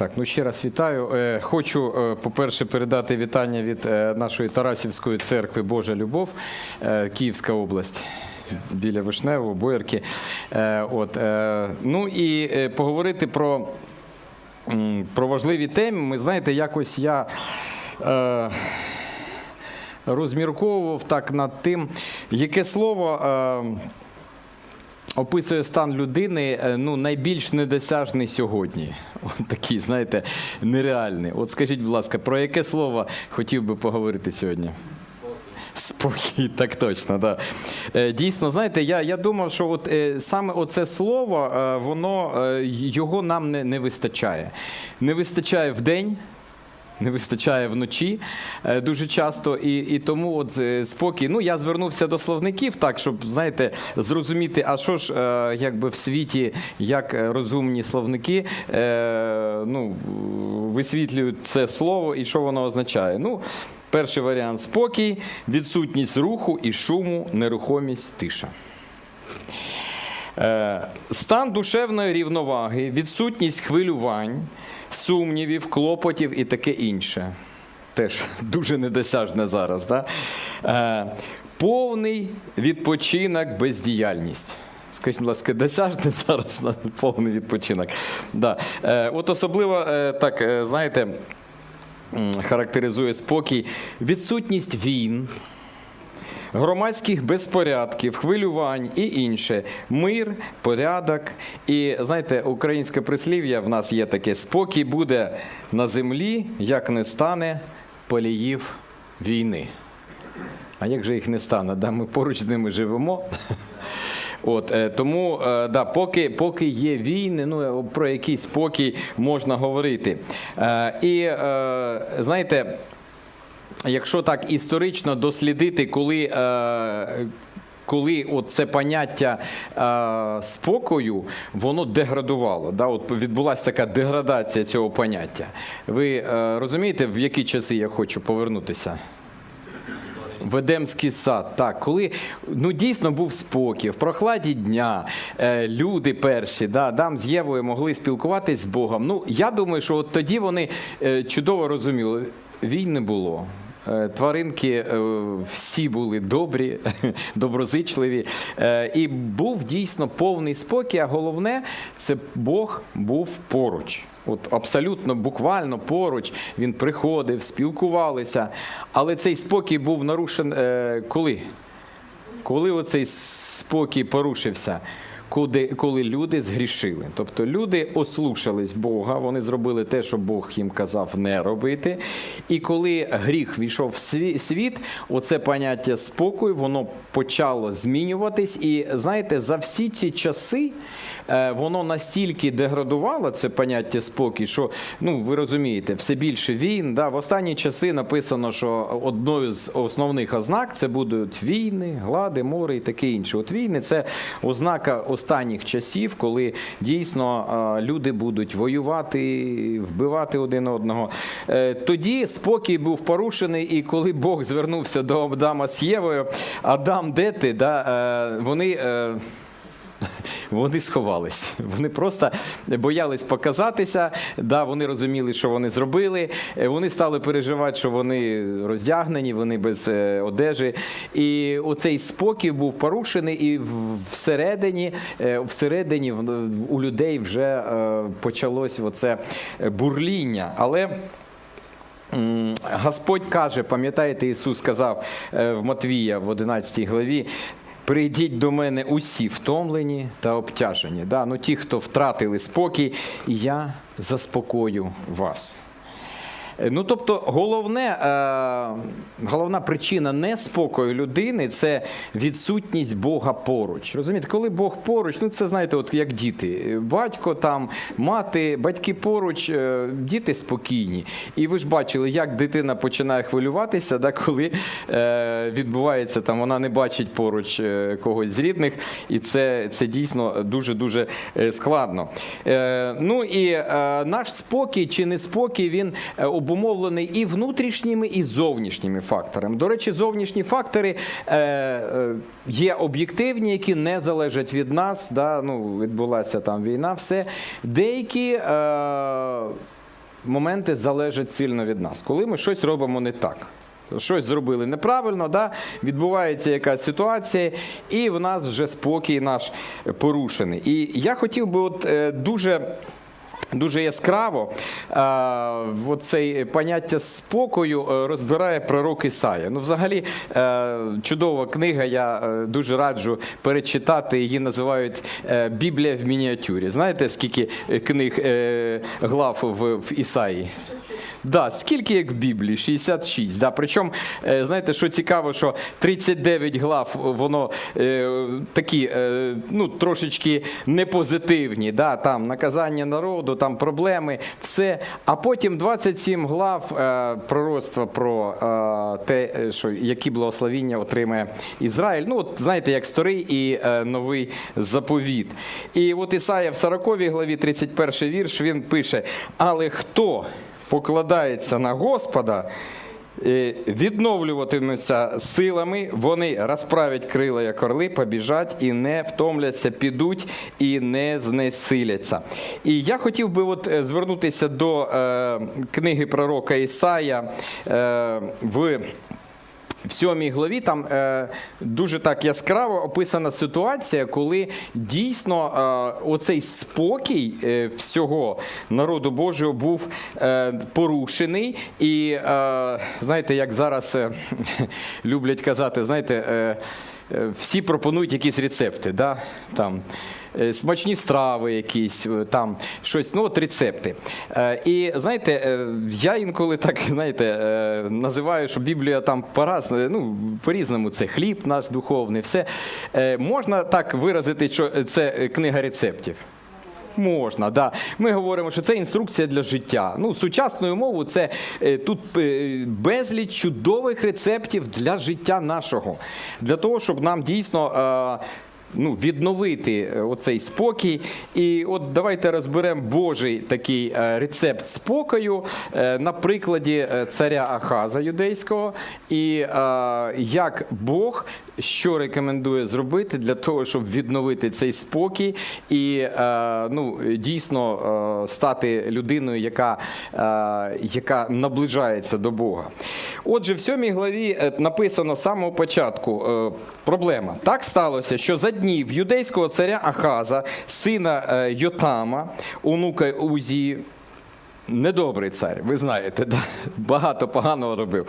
Так, ну ще раз вітаю. Е, Хочу, е, по-перше, передати вітання від е, нашої Тарасівської церкви Божа Любов, Київська область. Біля Вишневого, Боярки. От, ну і поговорити про, про важливі теми. Ми знаєте, якось я розмірковував так над тим, яке слово. Описує стан людини е, ну, найбільш недосяжний сьогодні. От такий, знаєте, нереальний. От скажіть, будь ласка, про яке слово хотів би поговорити сьогодні? Спокій, так точно, да. Е, Дійсно, знаєте, я, я думав, що от, е, саме оце слово, воно його нам не, не вистачає. Не вистачає в день. Не вистачає вночі е, дуже часто, і, і тому от е, спокій. Ну я звернувся до словників, так щоб знаєте, зрозуміти, а що ж е, якби в світі, як розумні словники ну, висвітлюють це слово і що воно означає. Ну, перший варіант спокій, відсутність руху і шуму, нерухомість, тиша. Стан душевної рівноваги, відсутність хвилювань, сумнівів, клопотів і таке інше. Теж дуже недосяжне зараз. Да? Е, Повний відпочинок, бездіяльність. Скажіть, будь ласка, досяжне зараз на повний відпочинок. Да. Е, От особливо е, так, е, знаєте, характеризує спокій, відсутність війн, громадських безпорядків, хвилювань і інше. Мир, порядок. І знаєте, українське прислів'я в нас є таке: спокій буде на землі, як не стане поліїв війни. А як же їх не стане? Да, ми поруч з ними живемо. От, е, тому е, да, поки, поки є війни, ну, про якийсь спокій можна говорити. Е, і е, знаєте, якщо так історично дослідити, коли. Е, коли от це поняття е, спокою, воно деградувало. Да? От відбулася така деградація цього поняття. Ви е, розумієте, в які часи я хочу повернутися? В Едемський сад, так, коли ну дійсно був спокій, в прохладі дня е, люди перші, да, Адам з Євою могли спілкуватись з Богом. Ну, я думаю, що от тоді вони е, чудово розуміли, війн не було. Е, Тваринки е, всі були добрі, доброзичливі. Е, І був дійсно повний спокій, а головне, це Бог був поруч. От абсолютно буквально поруч він приходив, спілкувалися. Але цей спокій був нарушений коли? Коли оцей спокій порушився? Коли, коли люди згрішили. Тобто люди ослушались Бога, вони зробили те, що Бог їм казав не робити. І коли гріх війшов в сві- світ, оце поняття спокою, воно почало змінюватись. І знаєте, за всі ці часи воно настільки деградувало, це поняття спокій, що ну ви розумієте, все більше війн. Да? В останні часи написано, що одною з основних ознак це будуть війни, глади, море і таке інше. От війни це ознака останніх часів, коли дійсно е, люди будуть воювати, вбивати один одного. Е, Тоді спокій був порушений, і коли Бог звернувся до Адама з Євою, Адам, де ти? Да? е, Вони. вони сховались. Вони просто боялись показатися. Да, вони розуміли, що вони зробили. Е, Вони стали переживати, що вони роздягнені, вони без е, одежі. І оцей спокій був порушений, і всередині, е, всередині у людей вже почалось оце бурління. Але. Господь каже, пам'ятаєте, Ісус сказав в Матвія в 11 главі. Прийдіть до мене усі втомлені та обтяжені. Да? Ну, ті, хто втратили спокій, і я заспокою вас. Е, Ну, тобто, головне, е, головна причина неспокою людини це відсутність Бога поруч. Розумієте, коли Бог поруч, ну це знаєте, от як діти. Батько там, мати, батьки поруч, е, діти спокійні. І ви ж бачили, як дитина починає хвилюватися, да, коли е, відбувається там, вона не бачить поруч когось з рідних, і це, це дійсно дуже-дуже е, складно. Е, ну і е, наш спокій чи неспокій, він е, обумовлений і внутрішніми, і зовнішніми факторами. До речі, зовнішні фактори е, е, є об'єктивні, які не залежать від нас. Да? Ну, відбулася там війна, все. Деякі. Е, моменти залежать сильно від нас, коли ми щось робимо не так. Щось зробили неправильно, да? відбувається якась ситуація, і в нас вже спокій наш порушений. І я хотів би от е, дуже. Дуже яскраво це поняття спокою е, розбирає пророк Ісая. Ну, взагалі, е, чудова книга, я е, дуже раджу перечитати. Її називають Біблія в мініатюрі. Знаєте, скільки книг глав в Ісаї? Да, скільки як в Біблії? 66. Да. Причому, е, знаєте, що цікаво, що 39 глав, воно е, такі, е, ну, трошечки непозитивні. Да, там наказання народу, там проблеми, все. А потім 27 глав е, пророцтва про е, те, е, що, які благословіння отримає Ізраїль. Ну, от знаєте, як старий і е, новий заповіт. І от Ісая в 40 главі, 31 вірш, він пише: Але хто покладається на Господа, е, відновлюватимуться силами, вони розправять крила, як орли, побіжать і не втомляться, підуть і не знесиляться. І я хотів би от е, звернутися до е, книги пророка Ісая е, в. В сьомій главі там е, дуже так яскраво описана ситуація, коли дійсно е, оцей спокій е, всього народу Божого був е, порушений. І е, знаєте, як зараз е, люблять казати, знаєте, е, всі пропонують якісь рецепти. Да? Там, е, Смачні страви, якісь е, там щось, ну от рецепти. Е, І знаєте, е, я інколи так знаєте, е, називаю, що Біблія там пораз, ну, по-різному це хліб наш духовний, все. Е, Можна так виразити, що це книга рецептів. Можна, да. Ми говоримо, що це інструкція для життя. Ну, сучасною мовою це е, тут е, безліч чудових рецептів для життя нашого. Для того, щоб нам дійсно. Ну, відновити е, оцей спокій. І от давайте розберемо Божий такий е, рецепт спокою е, на прикладі царя Ахаза юдейського, і як Бог що рекомендує зробити для того, щоб відновити цей спокій і ну, дійсно стати людиною, яка, яка наближається до Бога. Отже, в сьомій главі написано з самого початку проблема. Так сталося, що за днів юдейського царя Ахаза, сина е, Йотама, онука Узії, Недобрий цар, ви знаєте, да? багато поганого робив.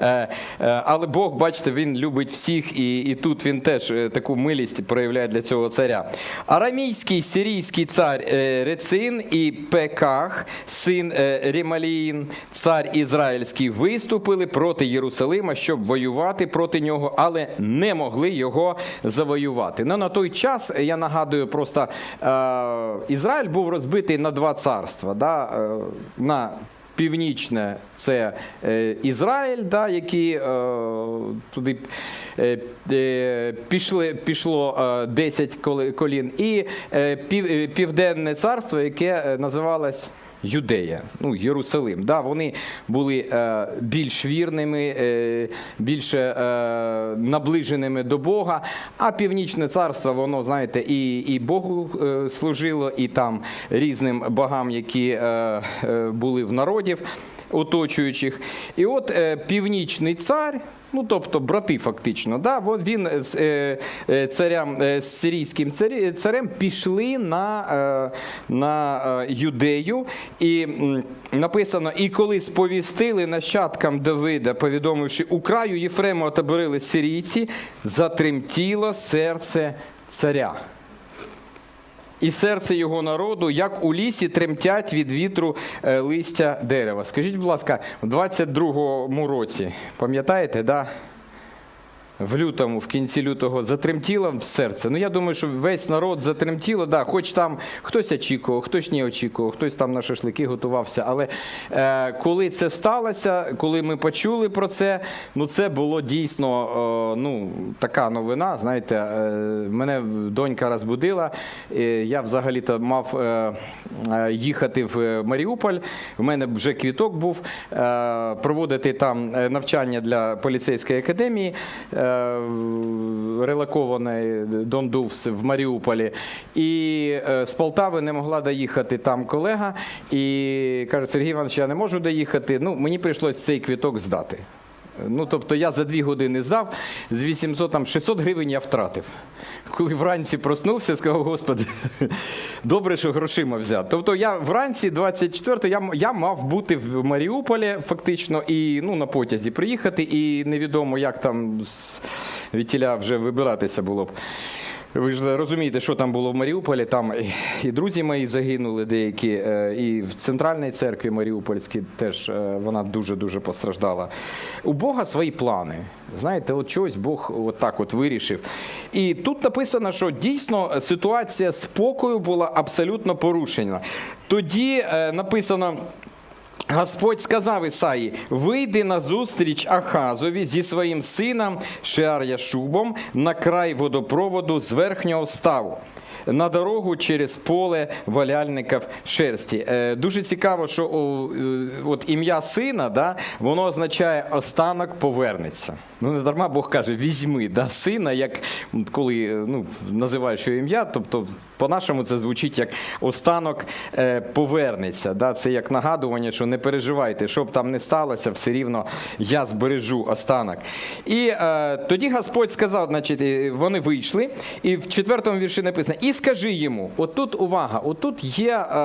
Е, е, але Бог, бачите, він любить всіх, і, і тут він теж е, таку милість проявляє для цього царя. Арамійський сирійський цар е, Рецин і Пеках, син е, Ремаліїн, цар Ізраїльський, виступили проти Єрусалима, щоб воювати проти нього, але не могли його завоювати. Ну, на той час, я нагадую, просто е, Ізраїль був розбитий на два царства. Да? На Північне це е, Ізраїль, да, які е, туди е, пішли, пішло е, 10 колін, і пів, Південне царство, яке називалось Юдея, ну, Єрусалим. Да, вони були е, більш вірними, е, більше е, наближеними до Бога. А північне царство, воно, знаєте, і, і Богу е, служило, і там різним богам, які е, е, були в народів оточуючих. І от е, північний цар. Ну, тобто брати фактично, да, він з е, е, царям, е, з сирійським царем пішли на, е, на е, юдею, і написано: і коли сповістили нащадкам Давида, повідомивши у краю Єфрему отаборили сирійці, затремтіло серце царя. І серце його народу, як у лісі, тремтять від вітру е, листя дерева. Скажіть, будь ласка, в 22-му році, пам'ятаєте, да? В лютому, в кінці лютого, затремтіло в серце. Ну, я думаю, що весь народ затремтіло, да, хоч там хтось очікував, хтось не очікував, хтось там на шашлики готувався. Але е, коли це сталося, коли ми почули про це, ну це було дійсно е, ну, така новина. Знаєте, е, мене донька розбудила. Е, я взагалі-то мав е, е, їхати в Маріуполь. В мене вже квіток був е, проводити там е, навчання для поліцейської академії. Е, релокований Дондувс в Маріуполі. І е, з Полтави не могла доїхати там колега. І каже, Сергій Іванович, я не можу доїхати. Ну, мені прийшлось цей квіток здати. Ну, тобто я за дві години здав, з 800, там 600 гривень я втратив. Коли вранці проснувся, сказав, господи, добре, що грошима взяв. Тобто я вранці 24 я, я мав бути в Маріуполі фактично і ну, на потязі приїхати, і невідомо, як там з вітіля вже вибиратися було б. Ви ж розумієте, що там було в Маріуполі. Там і- друзі мої загинули деякі, е, і в центральній церкві Маріупольській теж е, вона дуже-дуже постраждала. У Бога свої плани. Знаєте, от чогось Бог от так от вирішив. І тут написано, що дійсно ситуація спокою була абсолютно порушена. Тоді е, написано. Господь сказав Ісаї: вийди на зустріч Ахазові зі своїм сином Шеар-Яшубом на край водопроводу з верхнього ставу. На дорогу через поле валяльників шерсті. Е, дуже цікаво, що е, от ім'я сина, да, воно означає останок повернеться. Ну не дарма Бог каже, візьми да, сина, як коли е, ну, називаєш його ім'я, тобто по-нашому це звучить як останок повернеться. Да? Це як нагадування, що не переживайте, що б там не сталося, все рівно я збережу останок. І е, тоді Господь сказав, значить, вони вийшли, і в четвертому вірші написано: і скажи йому: отут увага, отут є е,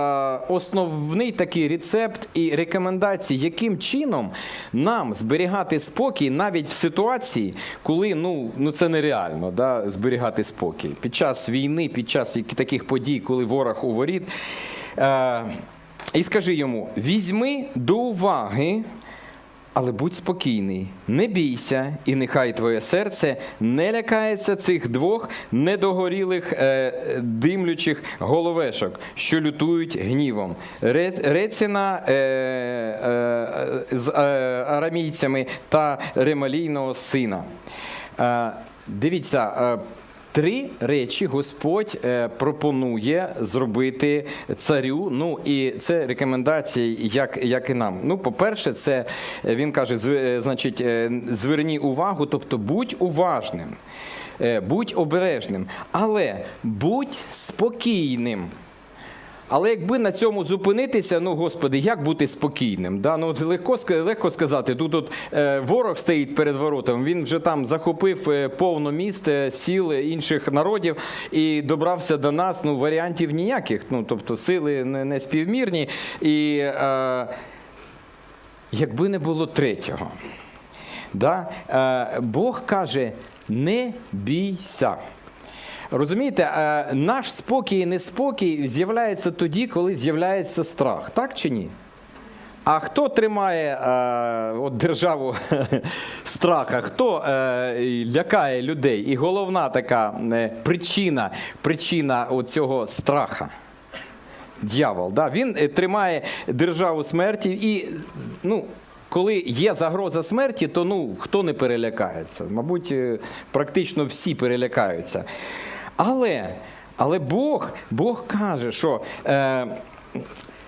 основний такий рецепт і рекомендації, яким чином нам зберігати спокій навіть в ситуації, коли ну, ну це нереально да, зберігати спокій. Під час війни, під час таких подій, коли ворог у. Е, і скажи йому: візьми до уваги. Але будь спокійний, не бійся, і нехай твоє серце не лякається цих двох недогорілих е, димлючих головешок, що лютують гнівом. Ре, Реціна е, е, з е, арамійцями та ремалійного сина. Е, дивіться. Е, Три речі Господь е, пропонує зробити царю. Ну і це рекомендації, як, як і нам. Ну, по-перше, це е, він каже: е, значить, зверні увагу, тобто будь уважним, будь обережним, але будь спокійним. Але якби на цьому зупинитися, ну господи, як бути спокійним? Да? Ну, от легко, легко сказати, тут от, е, ворог стоїть перед воротом, він вже там захопив е, повно міст, е, сіл інших народів і добрався до нас. Ну, варіантів ніяких. Ну, тобто сили не, співмірні. І е, якби не було третього, да? е, Бог каже: не бійся. Розумієте, е, наш спокій і неспокій з'являється тоді, коли з'являється страх, так чи ні? А хто тримає е, от державу страха? Хто е, лякає людей? І головна така е, причина, причина цього страха. Дьявол, да? він е, тримає державу смерті і ну. Коли є загроза смерті, то ну хто не перелякається? Мабуть, е, практично всі перелякаються. Але, але Бог, Бог каже, що е,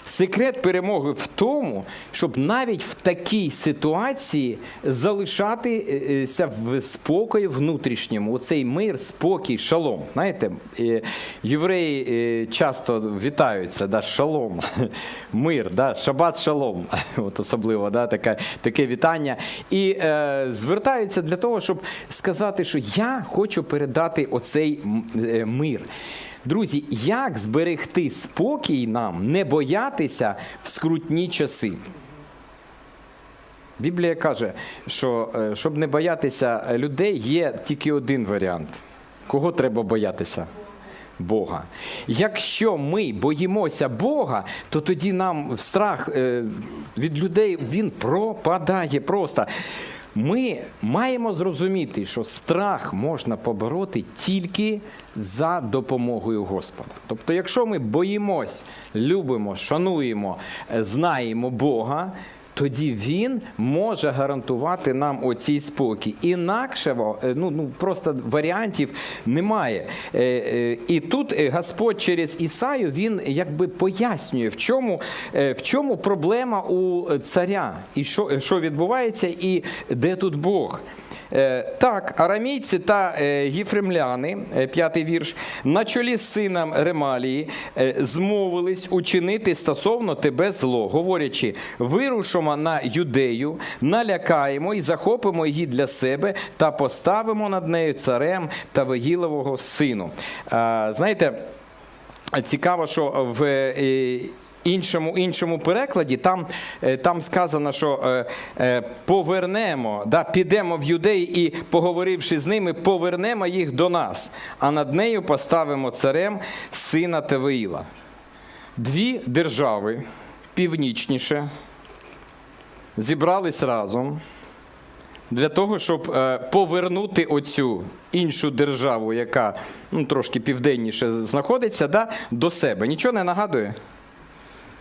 секрет перемоги в тому, щоб навіть в такій ситуації залишатися в спокої внутрішньому. Оцей мир, спокій, шалом. Знаєте, е, євреї е, часто вітаються, да, шалом, мир, да, шабат шалом, от особливо да, таке, таке вітання. І е, звертаються для того, щоб сказати, що я хочу передати оцей е, мир. Друзі, як зберегти спокій нам, не боятися в скрутні часи? Біблія каже, що е, щоб не боятися людей, є тільки один варіант. Кого треба боятися? Бога. Якщо ми боїмося Бога, то тоді нам страх е, від людей він пропадає просто. Ми маємо зрозуміти, що страх можна побороти тільки за допомогою Господа. Тобто, якщо ми боїмось, любимо, шануємо, е, знаємо Бога, тоді він може гарантувати нам оцій спокій. Інакшого е, ну, ну, просто варіантів немає. Е, е, І тут е, Господь через Ісаю він якби пояснює, в чому, в чому проблема у царя, і що, що відбувається, і де тут Бог. Е, так, арамійці та е, гіфремляни, е, п'ятий вірш, на чолі з сином Ремалії змовились учинити стосовно тебе зло, говорячи: вирушимо на юдею, налякаємо і захопимо її для себе та поставимо над нею царем та Вегілового сину. Знаєте, Цікаво, що в іншому, іншому перекладі там, е, там сказано, що е, е, повернемо, да, підемо в юдей і, поговоривши з ними, повернемо їх до нас, а над нею поставимо царем сина Тевеїла. Дві держави північніше зібрались разом для того, щоб повернути оцю іншу державу, яка ну, трошки південніше знаходиться, да, до себе. Нічого не нагадує?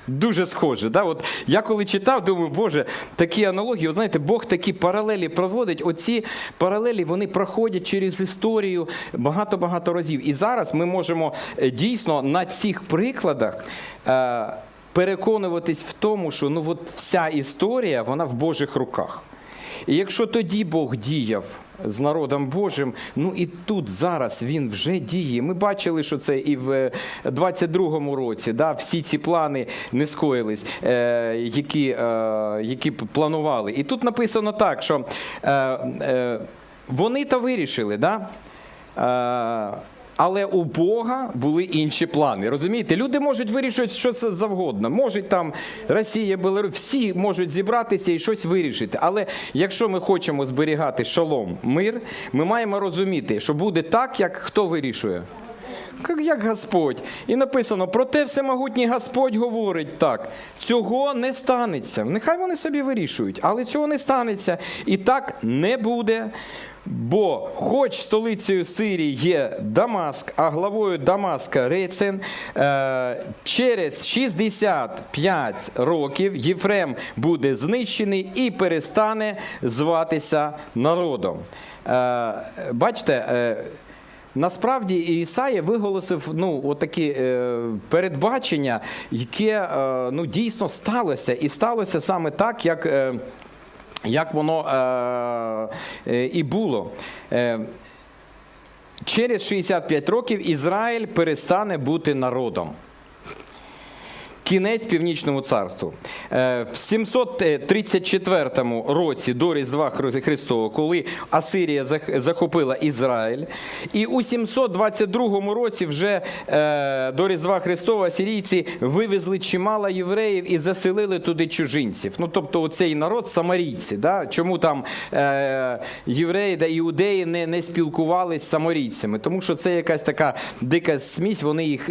Дуже схоже. Да? От я коли читав, думаю, Боже, такі аналогії, от знаєте, Бог такі паралелі проводить. Оці паралелі вони проходять через історію багато-багато разів. І зараз ми можемо е, дійсно на цих прикладах. Е, Переконуватись в тому, що ну от вся історія вона в Божих руках. І якщо тоді Бог діяв з народом Божим, ну і тут зараз він вже діє. Ми бачили, що це і в 22-му році, да, всі ці плани не скоїлись, е, які, е, які планували. І тут написано так, що е, е, вони то вирішили, да? Е, але у Бога були інші плани. Розумієте, люди можуть вирішити що це завгодно. Можуть там Росія, Білорусь, всі можуть зібратися і щось вирішити. Але якщо ми хочемо зберігати шалом, мир, ми маємо розуміти, що буде так, як хто вирішує. Як Господь. І написано, проте всемогутній Господь говорить так: цього не станеться. Нехай вони собі вирішують, але цього не станеться. І так не буде. Бо, хоч столицею Сирії є Дамаск, а главою Дамаска Рецин, е, через 65 років Єфрем буде знищений і перестане зватися народом. Е, бачите, е, Насправді Ісая виголосив ну, отакі передбачення, яке ну, дійсно сталося. І сталося саме так, як, як воно е, е, і було. Е, через 65 років Ізраїль перестане бути народом. Кінець північному царству. Е, В 734 році до Різдва Хри- Христового, коли Асирія захопила Ізраїль, і у 722 році вже е, до Різдва Христова асирійці вивезли чимало євреїв і заселили туди чужинців. Ну тобто, оцей народ самарійці. Да? Чому там е, євреї та іудеї не, не спілкувалися з самарійцями? Тому що це якась така дика смісь, вони їх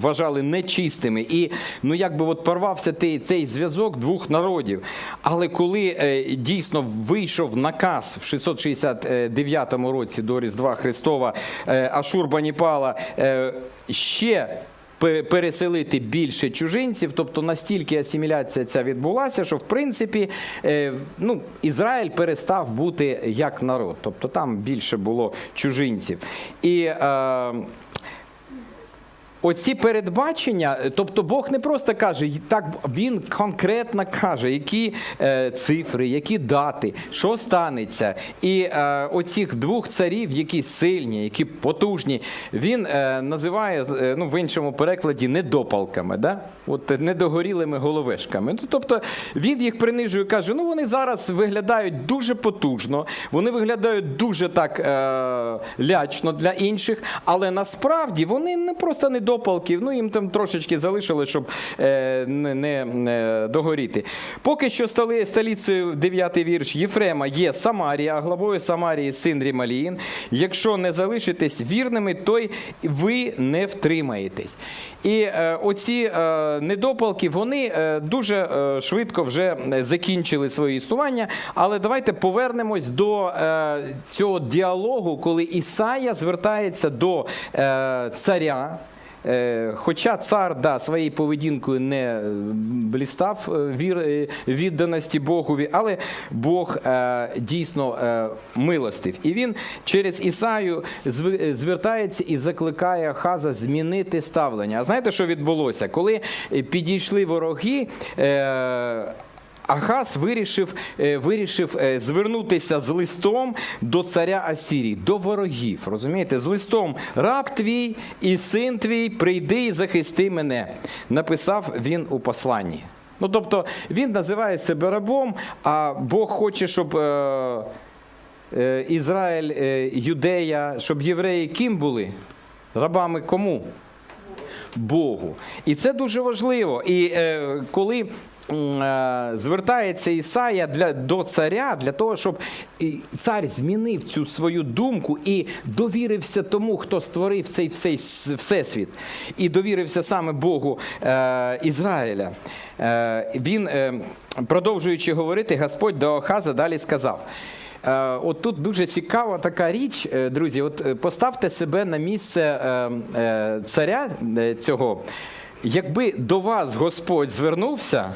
вважали нечистими. І ну якби от порвався той, цей зв'язок двох народів. Але коли е, дійсно вийшов наказ в 669 році до Різдва Христова е, Ашурбаніпала е, ще переселити більше чужинців, тобто настільки асиміляція ця відбулася, що в принципі е, ну, Ізраїль перестав бути як народ, тобто там більше було чужинців. І е, Оці передбачення, тобто Бог не просто каже, так він конкретно каже, які е, цифри, які дати, що станеться. І е, оцих двох царів, які сильні, які потужні, він е, називає е, ну, в іншому перекладі недопалками, да? От недогорілими головешками. Ну, тобто він їх принижує каже: ну вони зараз виглядають дуже потужно, вони виглядають дуже так е, лячно для інших, але насправді вони не просто недопалки, ну їм там трошечки залишили, щоб е, не, не, не догоріти. Поки що стали столицею 9 вірш Єфрема є Самарія, а главою Самарії син Рімаліїн. Якщо не залишитесь вірними, то й ви не втримаєтесь. І е, оці е, недопалки вони е, дуже е, швидко вже закінчили своє існування. Але давайте повернемось до е, цього діалогу, коли Ісая звертається до е, царя. Е, Хоча цар да, своєю поведінкою не е, блістав е, вір, відданості Богові, але Бог дійсно милостив. І він через Ісаю зв- звертається і закликає Хаза змінити ставлення. А знаєте, що відбулося? Коли підійшли вороги, Ахаз вирішив, е, вирішив е, звернутися з листом до царя Асірії, до ворогів. Розумієте, з листом раб твій і син твій, прийди і захисти мене. Написав він у посланні. Ну, тобто він називає себе рабом, а Бог хоче, щоб е, е, Ізраїль, Юдея, щоб євреї ким були? Рабами кому? Богу. І це дуже важливо. І е, коли звертається Ісая для, до царя, для того, щоб цар змінив цю свою думку і довірився тому, хто створив цей всей, всесвіт, і довірився саме Богу е, Ізраїля. Е, він, е, продовжуючи говорити, Господь до Ахаза далі сказав. Е, От тут дуже цікава така річ, е, друзі. От е, поставте себе на місце е, е, царя е, цього. Якби до вас Господь звернувся,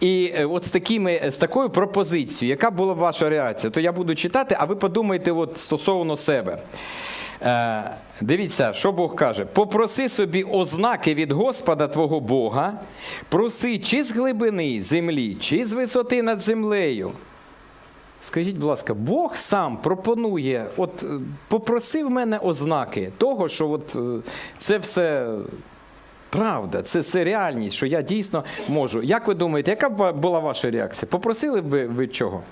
і е, от з, такими, з такою пропозицією, яка була ваша реакція, то я буду читати, а ви подумайте от стосовно себе. Е, дивіться, що Бог каже: попроси собі ознаки від Господа твого Бога, проси чи з глибини землі, чи з висоти над землею. Скажіть, будь ласка, Бог сам пропонує, от е, попросив мене ознаки того, що от е, це все правда, це, це реальність, що я дійсно можу. Як ви думаєте, яка б була ваша реакція? Попросили б ви, ви чого?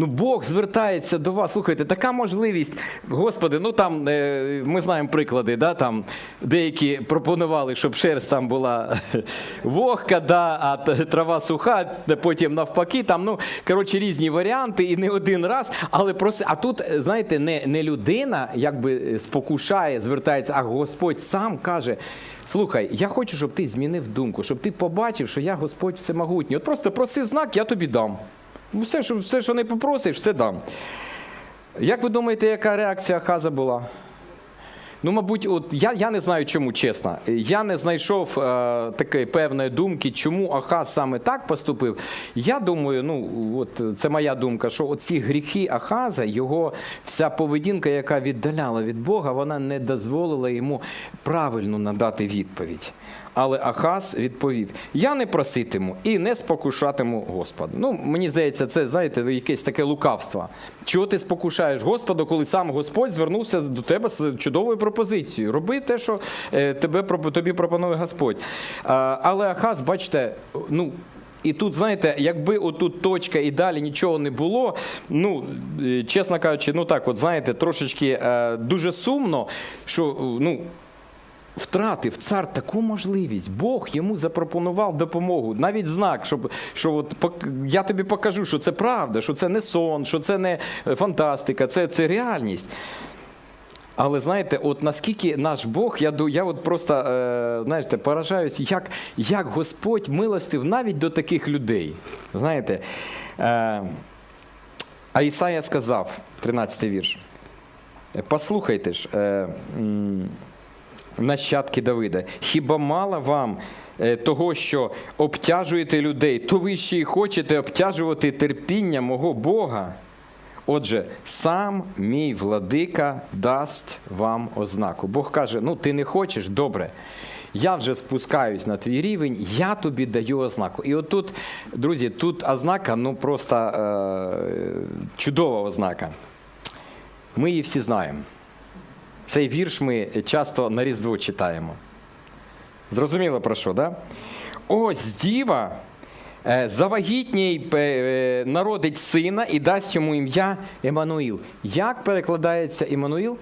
Ну, Бог звертається до вас. Слухайте, така можливість. Господи, ну там е, ми знаємо приклади, да, там деякі пропонували, щоб шерсть там була вогка, да, а трава суха, потім навпаки. Там, ну, коротше, різні варіанти, і не один раз. Але проси, а тут, е, знаєте, не, не людина якби спокушає, звертається, а Господь сам каже. Слухай, я хочу, щоб ти змінив думку, щоб ти побачив, що я Господь всемогутній. От просто проси знак, я тобі дам. Все, що, все, що не попросиш, все дам. Як ви думаєте, яка реакція Хаза була? Ну, мабуть, от я, я не знаю, чому чесно. Я не знайшов е, такої певної думки, чому Ахаз саме так поступив. Я думаю, ну от це моя думка, що оці гріхи Ахаза, його вся поведінка, яка віддаляла від Бога, вона не дозволила йому правильно надати відповідь. Але Ахаз відповів: Я не проситиму і не спокушатиму Господа. Ну, мені здається, це знаєте, якесь таке лукавство. Чого ти спокушаєш Господа, коли сам Господь звернувся до тебе з чудовою пропозицією? Роби те, що е, тебе тобі пропонує Господь. Але Ахаз, бачите, ну. І тут, знаєте, якби отут точка і далі нічого не було, ну, е, чесно кажучи, ну так, от знаєте, трошечки е, дуже сумно, що ну, втратив цар таку можливість. Бог йому запропонував допомогу, навіть знак, щоб що от я тобі покажу, що це правда, що це не сон, що це не е, фантастика, це, це реальність. Але знаєте, от наскільки наш Бог, я, я от просто е, знаєте, поражаюсь, як, як Господь милостив навіть до таких людей. Знаєте, е, а Ісая сказав, 13 вірш. «Е, Послухайте ж, е, нащадки Давида, хіба мало вам е, того, що обтяжуєте людей, то ви ще й хочете обтяжувати терпіння мого Бога? Отже, сам мій владика дасть вам ознаку. Бог каже: ну ти не хочеш, добре. Я вже спускаюсь на твій рівень, я тобі даю ознаку. І отут, друзі, тут ознака, ну просто е, чудова ознака. Ми її всі знаємо. Цей вірш ми часто на Різдво читаємо. Зрозуміло про що, да? Ось діва е, завагітній е, народить сина і дасть йому ім'я Еммануїл. Як перекладається Еммануїл?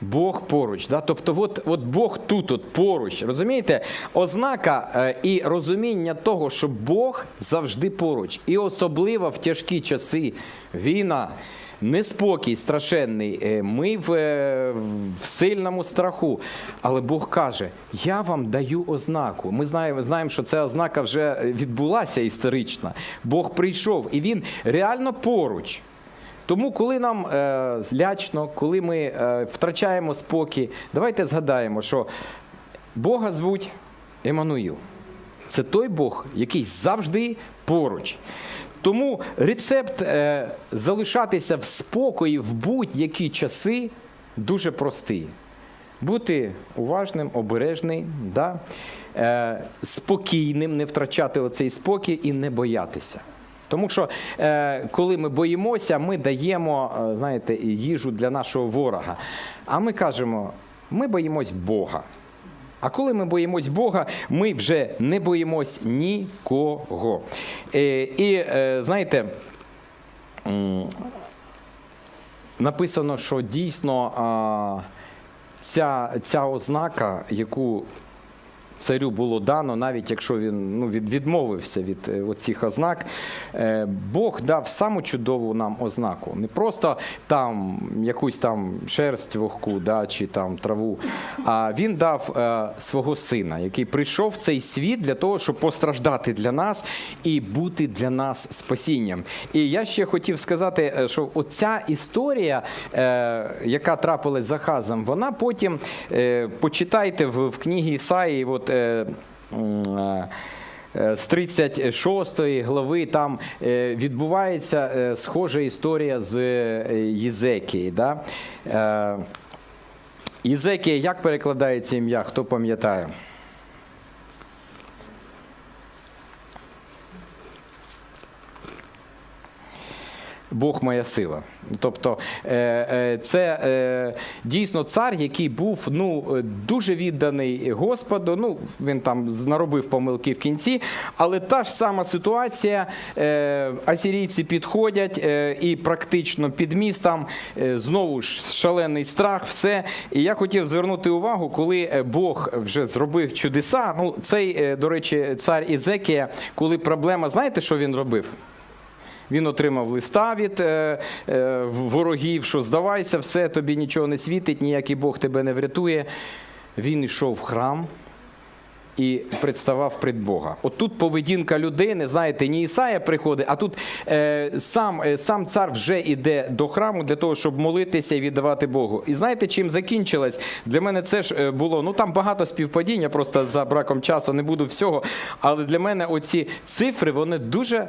Бог поруч. Да? Тобто, от, от Бог тут, от поруч. Розумієте? Ознака е, і розуміння того, що Бог завжди поруч. І особливо в тяжкі часи війна. Неспокій страшенний, е, ми в, е, в сильному страху. Але Бог каже: Я вам даю ознаку. Ми знаємо, знаємо, що ця ознака вже відбулася історична. Бог прийшов і він реально поруч. Тому, коли нам е, злячно, коли ми е, втрачаємо спокій, давайте згадаємо, що Бога звуть Еммануїл. Це той Бог, який завжди поруч. Тому рецепт е, залишатися в спокої в будь-які часи дуже простий. Бути уважним, обережним, да? е, спокійним, не втрачати оцей спокій і не боятися. Тому що е, коли ми боїмося, ми даємо, е, знаєте, їжу для нашого ворога. А ми кажемо, ми боїмось Бога. А коли ми боїмось Бога, ми вже не боїмось нікого. Е, і е, знаєте, написано, що дійсно ця, ця ознака, яку царю було дано, навіть якщо він ну, від, відмовився від е, оцих ознак, е, Бог дав саму чудову нам ознаку. Не просто там якусь там шерсть вогку да, чи там траву, а він дав е, свого сина, який прийшов в цей світ для того, щоб постраждати для нас і бути для нас спасінням. І я ще хотів сказати, що оця історія, яка трапилась з Ахазом, вона потім почитайте в, книгі Ісаї, от, з 36 глави там е, відбувається е, схожа історія з е, Єзекії. Да? Е, Єзекія, як перекладається ім'я? Хто пам'ятає? Бог моя сила. Тобто е, е, це е, дійсно цар, який був ну, дуже відданий Господу. Ну, він там наробив помилки в кінці, але та ж сама ситуація. Асірійці підходять і практично під містом знову ж шалений страх, все. І я хотів звернути увагу, коли Бог вже зробив чудеса. Ну, цей, до речі, цар Ізекія, коли проблема, знаєте, що він робив? Він отримав листа від е, е, ворогів, що здавайся, все, тобі нічого не світить, ніякий Бог тебе не врятує. Він йшов в храм і представав пред Бога. От тут поведінка людини, знаєте, не Ісая приходить, а тут е, сам, е, сам цар вже йде до храму для того, щоб молитися і віддавати Богу. І знаєте, чим закінчилось? Для мене це ж е, було, ну там багато співпадіння, просто за браком часу не буду всього. Але для мене оці цифри, вони дуже е,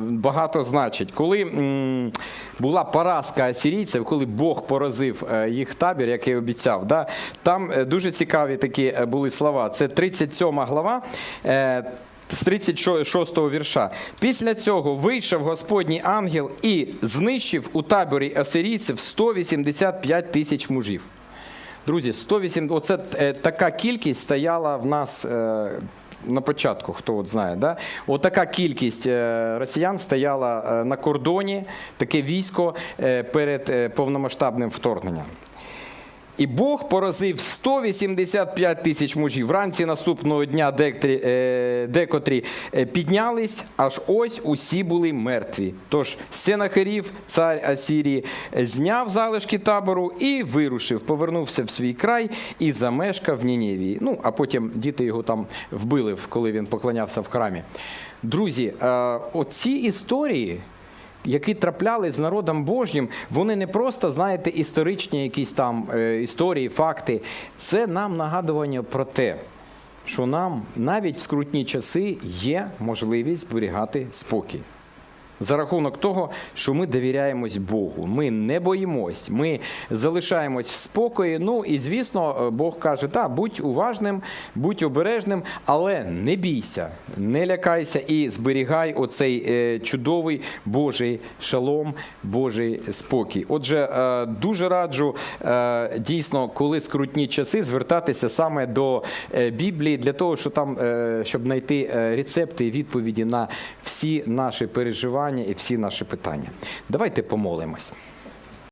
багато значать. Коли м, була поразка асірійців, коли Бог поразив е, їх табір, як і обіцяв, да, там е, дуже цікаві такі були слова. Це 37 глава. е, З 36 го вірша. Після цього вийшов Господній ангел і знищив у таборі асирійців 185 тисяч мужів. Друзі, 108, оце е, така кількість стояла в нас е, на початку, хто от знає. Да? От така кількість росіян стояла на кордоні, таке військо перед повномасштабним вторгненням. І Бог поразив 185 тисяч мужів. Вранці наступного дня декотрі, е, е, піднялись, аж ось усі були мертві. Тож Сенахерів, цар Асірії, зняв залишки табору і вирушив, повернувся в свій край і замешкав в Нінєвії. Ну, а потім діти його там вбили, коли він поклонявся в храмі. Друзі, е, оці історії які траплялись з народом Божнім, вони не просто, знаєте, історичні якісь там е, історії, факти. Це нам нагадування про те, що нам навіть в скрутні часи є можливість зберігати спокій. За рахунок того, що ми довіряємось Богу, ми не боїмось, ми залишаємось в спокої. Ну і звісно, е, Бог каже: та будь уважним, будь обережним, але не бійся, не лякайся і зберігай оцей е, чудовий Божий шалом, Божий спокій. Отже, е, дуже раджу дійсно, коли скрутні часи, звертатися саме до Біблії для того, щоб там щоб знайти рецепти і відповіді на всі наші переживання і всі наші питання. Давайте помолимось.